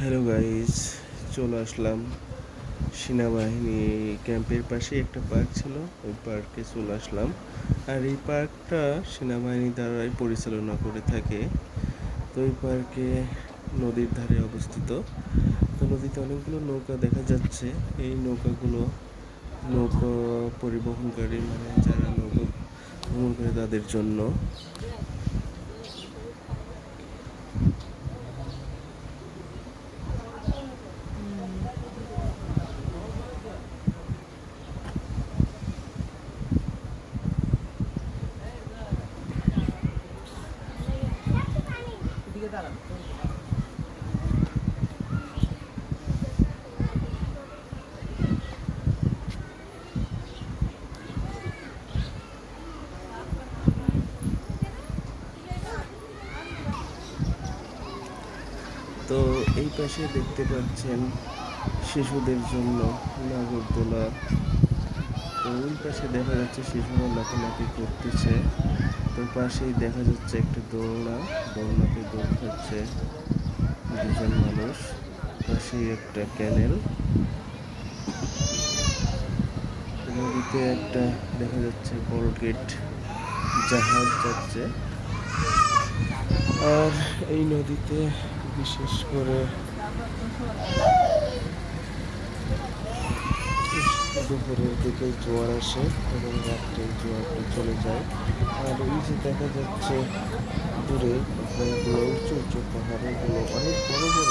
Hello guys চলে আসলাম সেনাবাহিনী ক্যাম্পের পাশে একটা পার্ক ছিল। ওই পার্কে চলে আসলাম। আর এই পার্কটা সেনাবাহিনী দ্বারাই পরিচালনা করে থাকে। তো এই পার্কে নদীর ধারে অবস্থিত। তো নদীতে অনেকগুলো নৌকা দেখা যাচ্ছে। এই নৌকাগুলো নৌকা পরিবহনকারী মানে যারা নৌকা ভ্রমণ করে তাদের জন্য। এদিকে দাঁড়ান। তো এই পাশে দেখতে পাচ্ছেন শিশুদের জন্য নাগরদোলা ওই পাশে দেখা যাচ্ছে শিশুরা লাফালাফি করতেছে। তো পাশেই দেখা যাচ্ছে একটা দোলনা, দোলনাতে খাচ্ছে দুজন মানুষ পাশেই একটা ক্যানেল। নদীতে একটা দেখা যাচ্ছে বড় গেট জাহাজ যাচ্ছে। আর এই নদীতে বিশেষ করে দুপুরের দিকে জোয়ার আসে এবং রাত্রে জোয়ারটা চলে যায়। যে দেখা যাচ্ছে। দূরে উঁচু উঁচু পাহাড়গুলো অনেক বড় বড়